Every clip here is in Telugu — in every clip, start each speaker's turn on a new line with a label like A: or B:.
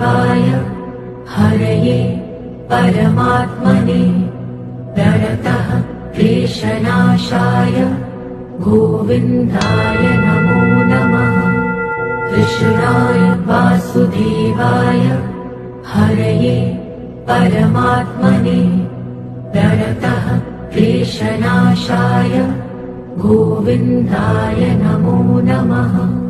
A: वासुदेवाय हरये परमात्मने प्रणतः क्लेशनाशाय गोविन्दाय नमो नमः। कृष्णाय वासुदेवाय हरये परमात्मने प्रणतः क्लेशनाशाय गोविन्दाय नमो नमः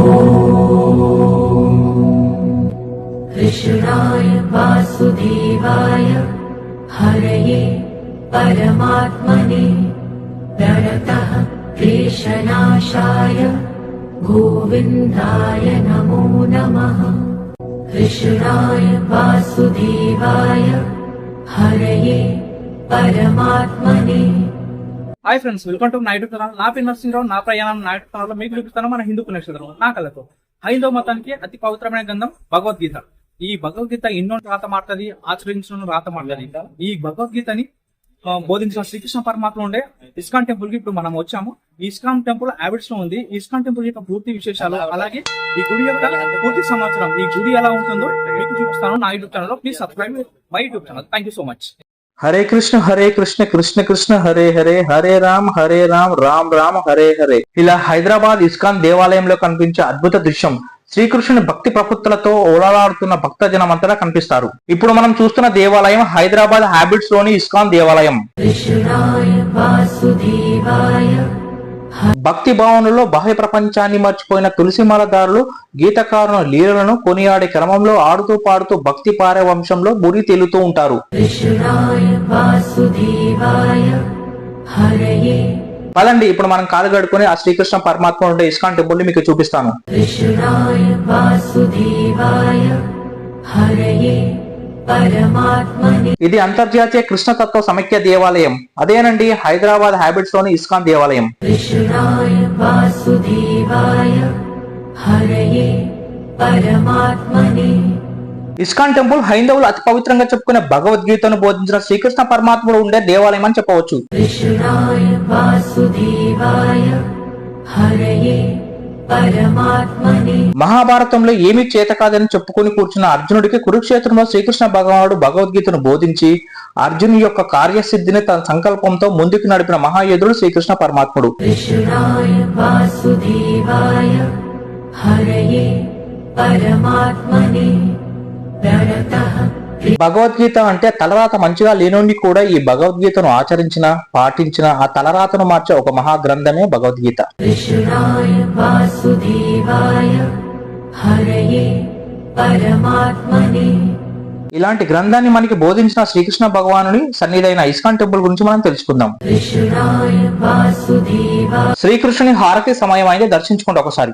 A: कृष्णाय वासुदेवाय हरये परमात्मने प्रणतः क्लेशनाशाय गोविन्दाय नमो नमः कृष्णाय वासुदेवाय हरये परमात्मने
B: hi friends welcome to night channel నా పేరు నరసింహరావు నా ప్రయాణం నైట్ ఛానల్ మీకు చూపిస్తాను మన హిందూ పుణ్యక్షేత్రం నా కళ్ళతో హైందవ మతానికి అతి పవిత్రమైన గ్రంథం భగవద్గీత ఈ భగవద్గీత ఎన్నో రాత మాటది ఆచరించిన రాత మాటది. ఈ భగవద్గీతని బోధించిన శ్రీకృష్ణ పరమాత్మ ఉండే ఇస్కాన్ టెంపుల్కి ఇప్పుడు మనం వచ్చాము. ఇస్కాన్ టెంపుల్ హ్యాబిట్స్లో ఉంది ఇస్కాన్ టెంపుల్ యొక్క పూర్తి విశేషాలు అలాగే ఈ గుడి యొక్క పూర్తి సమాచారం. ఈ గుడి ఎలా ఉంటుందో మీకు చూపిస్తాను నా YouTube channel please subscribe my YouTube channel. Thank you so much
C: Hare Krishna Hare Krishna Krishna Krishna Hare Hare Hare Ram Hare Ram Ram Ram Hare Hare. ఇలా హైదరాబాద్ ఇస్కాన్ దేవాలయంలో కనిపించే అద్భుత దృశ్యం శ్రీకృష్ణుని భక్తి ప్రపత్తులతో ఓలాడుతున్న భక్త జనమంతటా కనిపిస్తారు. ఇప్పుడు మనం చూస్తున్న దేవాలయం హైదరాబాద్ హ్యాబిట్స్లోని ఇస్కాన్ దేవాలయం. భక్తి భావనలో బాహ్య ప్రపంచాన్ని మర్చిపోయిన తులసిమాలదారులు గీతకారుని లీలలను కొనియాడే క్రమంలో ఆడుతూ పాడుతూ భక్తి పారవంశంలో మురి తేలుతూ ఉంటారు. పదండి ఇప్పుడు మనం కాలు గడుకుని ఆ శ్రీకృష్ణ పరమాత్మ ఉండే ఇస్కాన్ టెంపుల్ని మీకు చూపిస్తాను. ఇది అంతర్జాతీయ కృష్ణతత్వ సమైక్య దేవాలయం. అదేనండి హైదరాబాద్ హ్యాబిట్స్లోని ఇస్కాన్ దేవాలయం.
A: పరమాత్మని.
C: ఇస్కాన్ టెంపుల్ హైందవులు అతి పవిత్రంగా చెప్పుకునే భగవద్గీతను బోధించిన శ్రీకృష్ణ పరమాత్ముడు ఉండే దేవాలయం అని చెప్పవచ్చు. మహాభారతంలో ఏమీ చేత కాదని చెప్పుకుని కూర్చున్న అర్జునుడికి కురుక్షేత్రంలో శ్రీకృష్ణ భగవానుడు భగవద్గీతను బోధించి అర్జును యొక్క కార్యసిద్ధిని తన సంకల్పంతో ముందుకు నడిపిన మహాయోధుడు శ్రీకృష్ణ పరమాత్ముడు.
A: పరమాత్మని.
C: భగవద్గీత అంటే తలరాత మంచిగా లేనుండి కూడా ఈ భగవద్గీతను ఆచరించిన పాటించిన ఆ తలరాతను మార్చే ఒక మహా గ్రంథమే భగవద్గీత ఇలాంటి గ్రంథాన్ని మనకి బోధించిన శ్రీకృష్ణ భగవానుని సన్నిధైన ఇస్కాన్ టెంపుల్ గురించి మనం తెలుసుకుందాం. శ్రీకృష్ణుని హారతి సమయం అయితే దర్శించుకోండి ఒకసారి.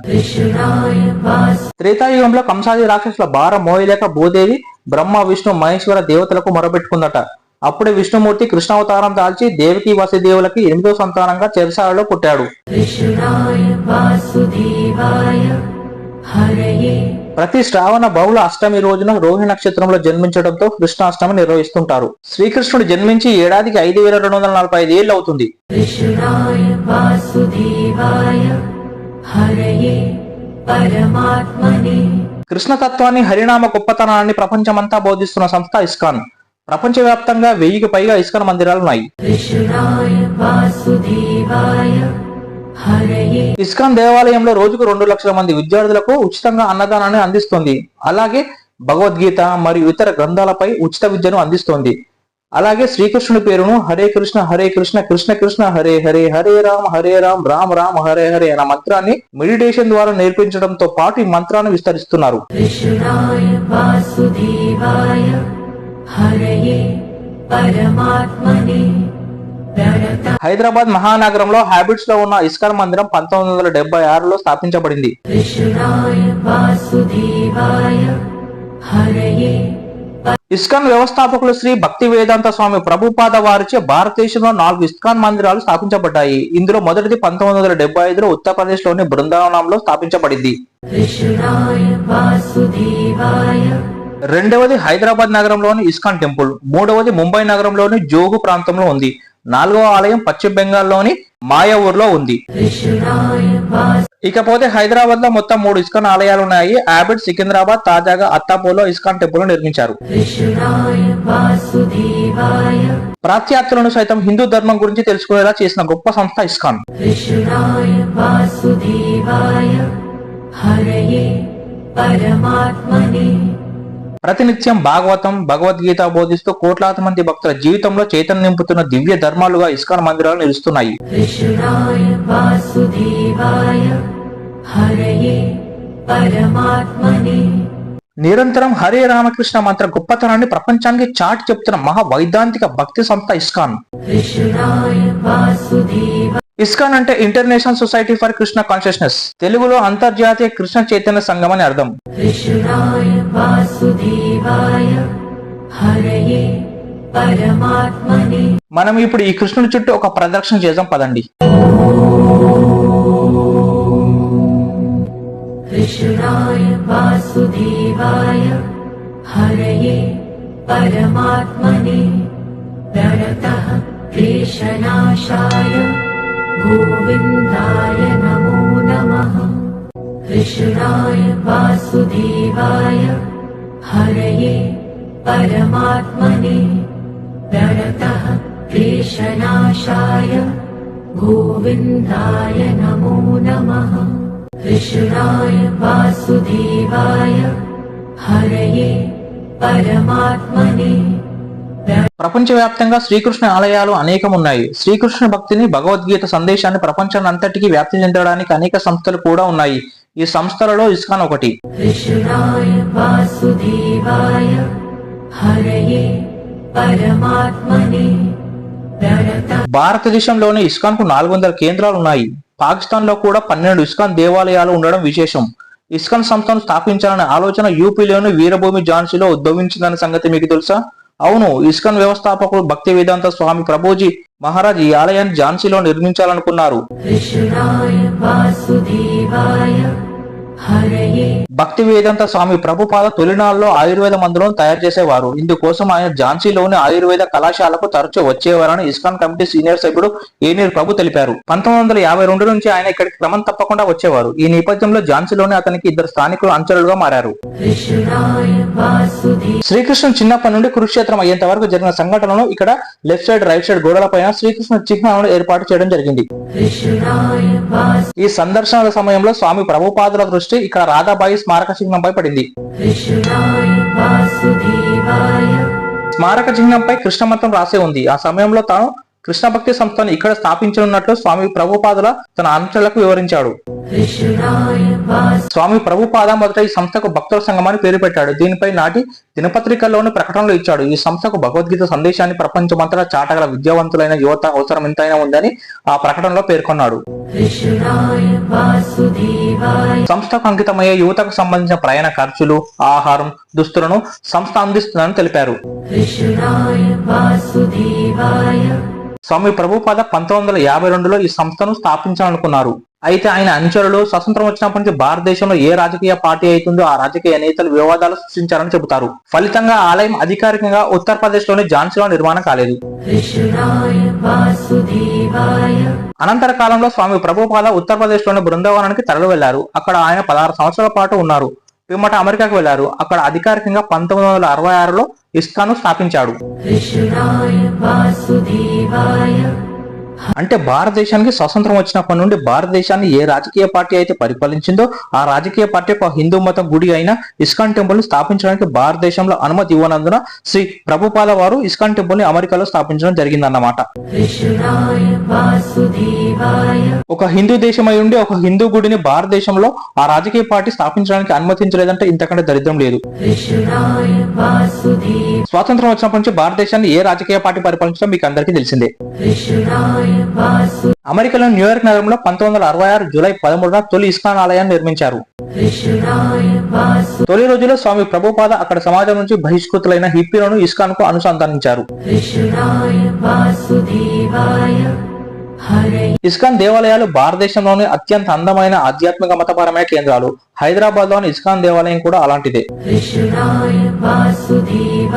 C: త్రేతాయుగంలో కంసాది రాక్షసుల భార మోయలేక భూదేవి బ్రహ్మ విష్ణు మహేశ్వర దేవతలకు మొరబెట్టుకుందట అప్పుడే విష్ణుమూర్తి కృష్ణావతారం దాల్చి దేవికి వసుదేవులకి ఎనిమిదో సంతానంగా చెరసాలలో పుట్టాడు. ప్రతి శ్రావణ బహుళ అష్టమి రోజున రోహిణి నక్షత్రంలో జన్మించడంతో కృష్ణాష్టమి నిర్వహిస్తుంటారు. శ్రీకృష్ణుడు జన్మించి ఏడాదికి ఐదు వేల రెండు వందల నలభై ఐదు ఏళ్ళు అవుతుంది. కృష్ణతత్వాన్ని హరినామ గొప్పతనాన్ని ప్రపంచమంతా బోధిస్తున్న సంస్థ ఇస్కాన్. ప్రపంచవ్యాప్తంగా వెయ్యికి పైగా ఇస్కాన్ మందిరాలు ఉన్నాయి ఇస్కాన్ దేవాలయంలో రోజుకు రెండు లక్షల మంది విద్యార్థులకు ఉచితంగా అన్నదానాన్ని అందిస్తుంది. అలాగే భగవద్గీత మరియు ఇతర గ్రంథాలపై ఉచిత విద్యను అందిస్తోంది. అలాగే శ్రీకృష్ణుని పేరును హరే కృష్ణ హరే కృష్ణ కృష్ణ కృష్ణ హరే హరే హరే రామ్ హరే రామ్ రామ్ రామ హరే హరే అన్న మంత్రాన్ని మెడిటేషన్ ద్వారా నేర్పించడంతో పాటు ఈ మంత్రాన్ని విస్తరిస్తున్నారు. హైదరాబాద్ మహానగరంలో హ్యాబిట్స్లో ఉన్న ఇస్కాన్ మందిరం పంతొమ్మిది వందల డెబ్బై ఆరులో స్థాపించబడింది. ఇస్కాన్ వ్యవస్థాపకులు శ్రీ భక్తి వేదాంత స్వామి ప్రభుపాద వారిచే భారతదేశంలో నాలుగు ఇస్కాన్ మందిరాలు స్థాపించబడ్డాయి. ఇందులో మొదటిది పంతొమ్మిది వందల డెబ్బై ఐదులో ఉత్తరప్రదేశ్లోని బృందావనంలో స్థాపించబడింది. రెండవది హైదరాబాద్ నగరంలోని ఇస్కాన్ టెంపుల్. మూడవది ముంబై నగరంలోని జోగు ప్రాంతంలో ఉంది. నాలుగవ ఆలయం పశ్చిమ బెంగాల్లోని మాయా
A: ఊర్లో ఉంది.
C: ఇకపోతే హైదరాబాద్లో మొత్తం మూడు ఇస్కాన్ ఆలయాలు ఉన్నాయి. ఆబిడ్ సికింద్రాబాద్ తాజాగా అత్తాపూర్లో ఇస్కాన్ టెంపుల్ నిర్మించారు. ప్రాత్యాత్రులను సైతం హిందూ ధర్మం గురించి తెలుసుకునేలా చేసిన గొప్ప సంస్థ ఇస్కాన్. ప్రతినిత్యం భాగవతం భగవద్గీత బోధిస్తూ కోట్లాది మంది భక్తుల జీవితంలో చైతన్యం నింపుతున్న దివ్య ధర్మాలుగా ఇస్కాన్ మందిరాలు నిలుస్తున్నాయి. నిరంతరం హరే రామకృష్ణ మంత్ర గొప్పతనాన్ని ప్రపంచానికి చాటి చెప్తున్న మహా వైదాంతిక భక్తి సంస్థ ఇస్కాన్. ఇస్కాన్ అంటే international society for Krishna consciousness తెలుగులో అంతర్జాతీయ కృష్ణ చైతన్య సంఘం అని అర్థం. మనం ఇప్పుడు ఈ కృష్ణుని చుట్టూ ఒక ప్రదక్షిణ చేద్దాం పదండి.
A: పరమాత్మని. ప్రణత క్లేశనాశాయ गोविन्दाय नमो नमः। कृष्णाय वासुदेवाय हरये परमात्मने प्रणतः क्लेशनाशाय गोविन्दाय नमो नमः। कृष्णाय वासुदेवाय हरये परमात्मने
C: ప్రపంచవ్యాప్తంగా శ్రీకృష్ణ ఆలయాలు అనేకం ఉన్నాయి శ్రీకృష్ణ భక్తిని భగవద్గీత సందేశాన్ని ప్రపంచాన్నంతటికీ వ్యాప్తి చెందడానికి అనేక సంస్థలు కూడా ఉన్నాయి. ఈ సంస్థలలో ఇస్కాన్ ఒకటి. భారతదేశంలోని ఇస్కాన్కు నాలుగు వందల కేంద్రాలు ఉన్నాయి పాకిస్తాన్లో కూడా పన్నెండు ఇస్కాన్ దేవాలయాలు ఉండడం విశేషం. ఇస్కాన్ సంస్థను స్థాపించాలనే ఆలోచన యూపీలోని వీరభూమి ఝాన్సీలో ఉద్భవించిందన్న సంగతి మీకు తెలుసా? అవును ఇస్కాన్ వ్యవస్థాపకుడు భక్తి వేదాంత స్వామి ప్రభుజీ మహారాజ్ ఈ ఆలయాన్ని ఝాన్సీలో నిర్మించాలనుకున్నారు. భక్తి వేదంత స్వామి ప్రభుపాద తొలినాళ్ళలో ఆయుర్వేద మందులను తయారు చేసేవారు. ఇందుకోసం ఆయన ఝాన్సీలోని ఆయుర్వేద కళాశాలకు తరచూ వచ్చేవారని ఇస్కాన్ కమిటీ సీనియర్ సభ్యుడు ఏనీరు ప్రభు తెలిపారు. పంతొమ్మిది వందల యాభై రెండు నుంచి ఆయన ఇక్కడికి క్రమం తప్పకుండా వచ్చేవారు. ఈ నేపథ్యంలో ఝాన్సీలోని అతనికి ఇద్దరు స్థానికులు అంచరులుగా మారారు. శ్రీకృష్ణ చిన్నప్పటి నుండి కురుక్షేత్రం అయ్యేంత వరకు జరిగిన సంఘటనలను ఇక్కడ లెఫ్ట్ సైడ్ రైట్ సైడ్ గోడలపైన శ్రీకృష్ణ చిహ్నాలను ఏర్పాటు చేయడం జరిగింది. ఈ సందర్శనల సమయంలో స్వామి ప్రభుపాదుల దృష్టి దృష్టి ఇక్కడ రాధాబాయి స్మారక చిహ్నంపై పడింది. స్మారక చిహ్నంపై కృష్ణ మతం రాసే ఉంది. ఆ సమయంలో తాను కృష్ణ భక్తి సంస్థను ఇక్కడ స్థాపించనున్నట్లు స్వామి ప్రభుపాదుల తన అనుచరులకు వివరించాడు. స్వామి ప్రభుపాద మొదట ఈ సంస్థకు భక్తుల సంఘమని పేరు పెట్టాడు. దీనిపై నాటి దినపత్రికల్లోని ప్రకటనలు ఇచ్చాడు. ఈ సంస్థకు భగవద్గీత సందేశాన్ని ప్రపంచమంతటా చాటగల విద్యావంతులైన యువత అవసరం ఎంతైనా ఉందని ఆ ప్రకటనలో పేర్కొన్నాడు. సంస్థకు అంకితమయ్యే యువతకు సంబంధించిన ప్రయాణ ఖర్చులు ఆహారం దుస్తులను సంస్థ అందిస్తుందని తెలిపారు. స్వామి ప్రభుపాద పంతొమ్మిది వందల యాభై రెండులో ఈ సంస్థను స్థాపించాలనుకున్నారు. అయితే ఆయన అనుచరులు స్వతంత్రం వచ్చినప్పటి నుంచి భారతదేశంలో ఏ రాజకీయ పార్టీ అవుతుందో ఆ రాజకీయ నేతలు వివాదాలు సృష్టించారని చెబుతారు. ఫలితంగా ఆలయం అధికారికంగా ఉత్తరప్రదేశ్లోని జాన్సీలో నిర్మాణం కాలేదు. అనంతర కాలంలో స్వామి ప్రభుపాద ఉత్తరప్రదేశ్లోని బృందావనానికి తరలి వెళ్ళారు అక్కడ ఆయన పదహారు సంవత్సరాల పాటు ఉన్నారు. పిమ్మట అమెరికాకు వెళ్ళారు అక్కడ అధికారికంగా పంతొమ్మిది వందల అరవై ఆరులో ఇస్కాను స్థాపించాడు. అంటే భారతదేశానికి స్వతంత్రం వచ్చినప్పటి నుండి భారతదేశాన్ని ఏ రాజకీయ పార్టీ అయితే పరిపాలించిందో ఆ రాజకీయ పార్టీ ఒక హిందూ మతం గుడి అయిన ఇస్కాన్ టెంపుల్ స్థాపించడానికి భారతదేశంలో అనుమతి ఇవ్వనందున శ్రీ ప్రభుపాల వారు ఇస్కాన్ టెంపుల్ని అమెరికాలో స్థాపించడం జరిగిందన్నమాట. ఒక హిందూ దేశం ఉండి ఒక హిందూ గుడిని భారతదేశంలో ఆ రాజకీయ పార్టీ స్థాపించడానికి అనుమతించలేదంటే ఇంతకంటే దరిద్రం లేదు. స్వాతంత్రం వచ్చినప్పటి నుంచి భారతదేశాన్ని ఏ రాజకీయ పార్టీ పరిపాలించడం మీకు అందరికీ తెలిసిందే. అమెరికాలో న్యూయార్క్ నగరంలో పంతొమ్మిది వందల అరవై ఆరు జూలై పదమూడున తొలి ఇస్కాన్ ఆలయాన్ని నిర్మించారు. తొలి రోజులో స్వామి ప్రభుపాద అక్కడ సమాజం నుంచి బహిష్కృతులైన హిప్పీలను ఇస్కాన్కు అనుసంధానించారు. ఇస్కాన్ దేవాలయాలు భారతదేశంలోని అత్యంత అందమైన ఆధ్యాత్మిక మతపరమైన కేంద్రాలు. హైదరాబాద్లోని ఇస్కాన్ దేవాలయం కూడా అలాంటిదే.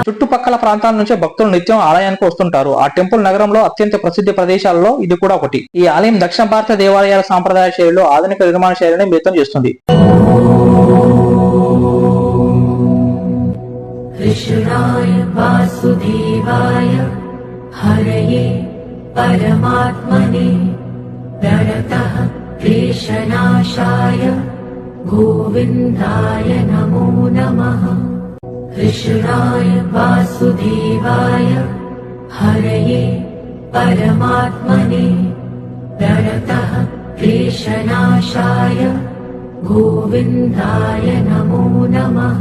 C: చుట్టుపక్కల ప్రాంతాల నుంచి భక్తులు నిత్యం ఆలయానికి వస్తుంటారు. ఆ టెంపుల్ నగరంలో అత్యంత ప్రసిద్ధి ప్రదేశాలలో ఇది కూడా ఒకటి. ఈ ఆలయం దక్షిణ భారత దేవాలయాల సాంప్రదాయ శైలిలో ఆధునిక నిర్మాణ శైలిని మిళితం చేస్తుంది.
A: కృష్ణాయ వాసుదేవాయ హరయే परमात्मने प्रणतः क्लेशनाशाय गोविन्दाय नमो नमः। कृष्णाय वासुदेवाय हरये परमात्मने प्रणतः क्लेशनाशाय गोविन्दाय नमो नमः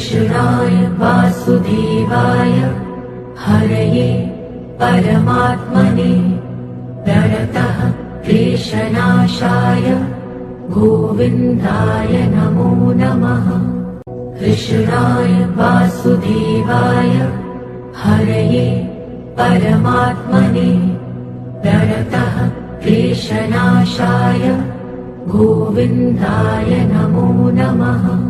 A: कृष्णाय वासुदेवाय हरये परमात्मने प्रणतः क्लेशनाशाय गोविन्दाय नमो नमः। कृष्णाय वासुदेवाय हरये परमात्मने प्रणतः क्लेशनाशाय गोविन्दाय नमो नमः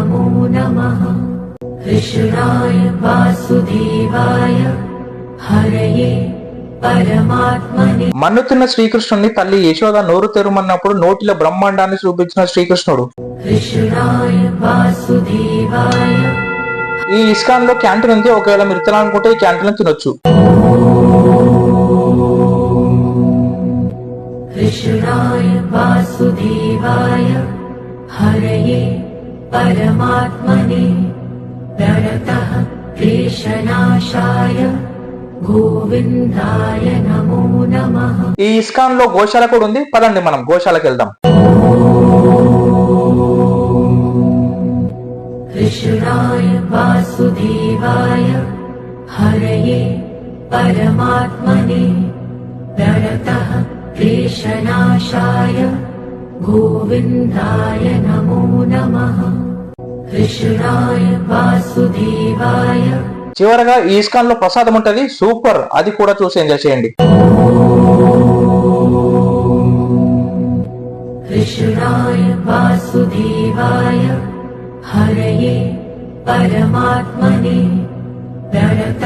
A: कृष्णाय वासुदेवाय हरये परमात्मने
C: మన్నుతున్న శ్రీకృష్ణుని తల్లి యశోద నోరు తెరుమన్నప్పుడు నోటిలో బ్రహ్మాండాన్ని చూపించిన శ్రీకృష్ణుడు
A: कृष्णाय वासुदेवाय
C: ఈ ఇస్కాన్ లో క్యాంటీన్ ఉంది ఒకవేళ మీరు తినాలనుకుంటే ఈ క్యాంటీన్ తినొచ్చు
A: कृष्णाय वासुदेवाय हरये परमात्मने प्रणतः क्लेशनाशाय गोविन्दाय नमो नमः
C: ఈ ఇస్కాన్ లో గోశాల కూడా ఉంది పదండి మనం గోశాలకు వెళ్దాం
A: कृष्णाय वासुदेवाय हरये परमात्मने प्रणतः क्लेशनाशाय गोविन्दाय नमो नमः कृष्णाय वासुदेवाय
C: చివరగా ఈ ఇస్కాన్ లో ప్రసాదం ఉంటది సూపర్ అది కూడా చూసి ఎంజాయ్ చేయండి
A: कृष्णाय वासुदेवाय हरये परमात्मने प्रणतः